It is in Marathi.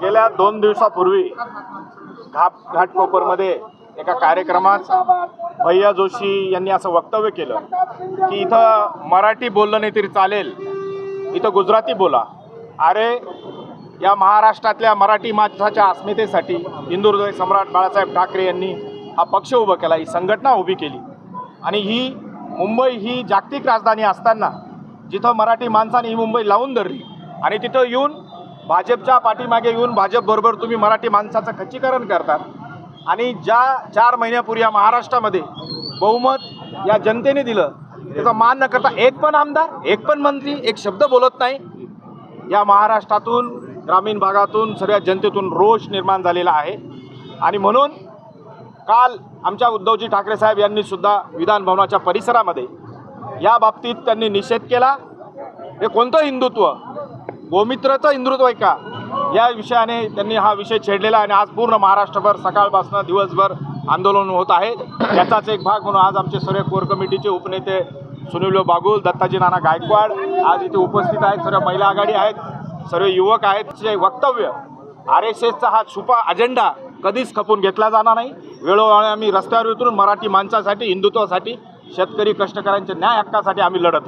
गेल्या दोन दिवसापूर्वी घाप घाटकोपरमध्ये एका कार्यक्रमात भैया जोशी यांनी असं वक्तव्य केलं की इथं मराठी बोललं नाही तरी चालेल. इथं गुजराती बोला. अरे या महाराष्ट्रातल्या मराठी माणसाच्या अस्मितेसाठी हिंदुहृदय सम्राट बाळासाहेब ठाकरे यांनी हा पक्ष उभा केला ही संघटना उभी केली. आणि ही मुंबई ही जागतिक राजधानी असताना जिथं मराठी माणसाने ही मुंबई लावून धरली आणि तिथं येऊन भाजपच्या पाठीमागे येऊन भाजपबरोबर तुम्ही मराठी माणसाचं खच्चीकरण करतात. आणि ज्या चार महिन्यापूर्वी या महाराष्ट्रामध्ये बहुमत या जनतेने दिलं त्याचा मान न करता एक पण आमदार एक पण मंत्री एक शब्द बोलत नाही. या महाराष्ट्रातून ग्रामीण भागातून सगळ्या जनतेतून रोष निर्माण झालेला आहे. आणि म्हणून काल आमच्या उद्धवजी ठाकरे साहेब यांनी सुद्धा परिसरामध्ये या बाबतीत त्यांनी निषेध केला. हे कोणतं हिंदुत्व? गोमित्राचं हिंदुत्व आहे का या विषयाने त्यांनी हा विषय छेडलेला आणि आज पूर्ण महाराष्ट्रभर सकाळपासून दिवसभर आंदोलन होत आहे. त्याचाच एक भाग म्हणून आज आमचे सर्व कोर कमिटीचे उपनेते सुनील बागुल दत्ताजी नाना गायकवाड आज इथे उपस्थित आहेत. सर्व महिला आघाडी आहेत सर्व युवक आहेत. जे वक्तव्य आर एस एसचा हा छुपा अजेंडा कधीच खपून घेतला जाणार नाही. वेळोवेळी आम्ही रस्त्यावर उतरून मराठी माणसासाठी हिंदुत्वासाठी शेतकरी कष्टकऱ्यांच्या न्याय हक्कासाठी आम्ही लढत राहू.